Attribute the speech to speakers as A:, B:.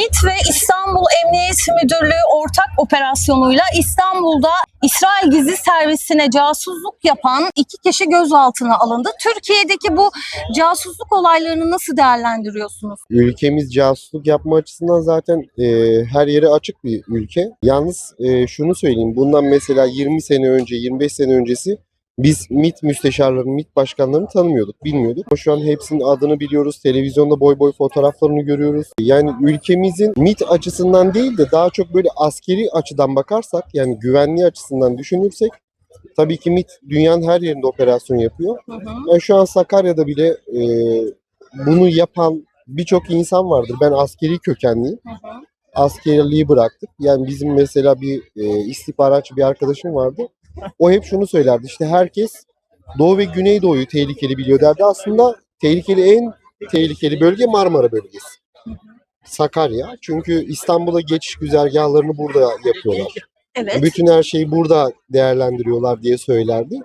A: MİT ve İstanbul Emniyet Müdürlüğü ortak operasyonuyla İstanbul'da İsrail Gizli Servisi'ne casusluk yapan iki kişi gözaltına alındı. Türkiye'deki bu casusluk olaylarını nasıl değerlendiriyorsunuz?
B: Ülkemiz casusluk yapma açısından zaten e, her yere açık bir ülke. Yalnız e, şunu söyleyeyim. Bundan mesela 20 sene önce, 25 sene öncesi biz MİT müsteşarlarını, MİT başkanlarını tanımıyorduk, bilmiyorduk. Ama şu an hepsinin adını biliyoruz. Televizyonda boy boy fotoğraflarını görüyoruz. Yani ülkemizin MİT açısından değil de daha çok böyle askeri açıdan bakarsak, yani güvenliği açısından düşünürsek tabii ki MİT dünyanın her yerinde operasyon yapıyor. Yani şu an Sakarya'da bile e, bunu yapan birçok insan vardır. Ben askeri kökenliyim. Askerliği bıraktık. Yani bizim mesela bir e, istihbaratçı bir arkadaşım vardı. O hep şunu söylerdi. İşte herkes Doğu ve Güneydoğu'yu tehlikeli biliyor derdi. Aslında tehlikeli en tehlikeli bölge Marmara bölgesi. Sakarya. Çünkü İstanbul'a geçiş güzergahlarını burada yapıyorlar.
A: Evet.
B: Bütün her şeyi burada değerlendiriyorlar diye söylerdi.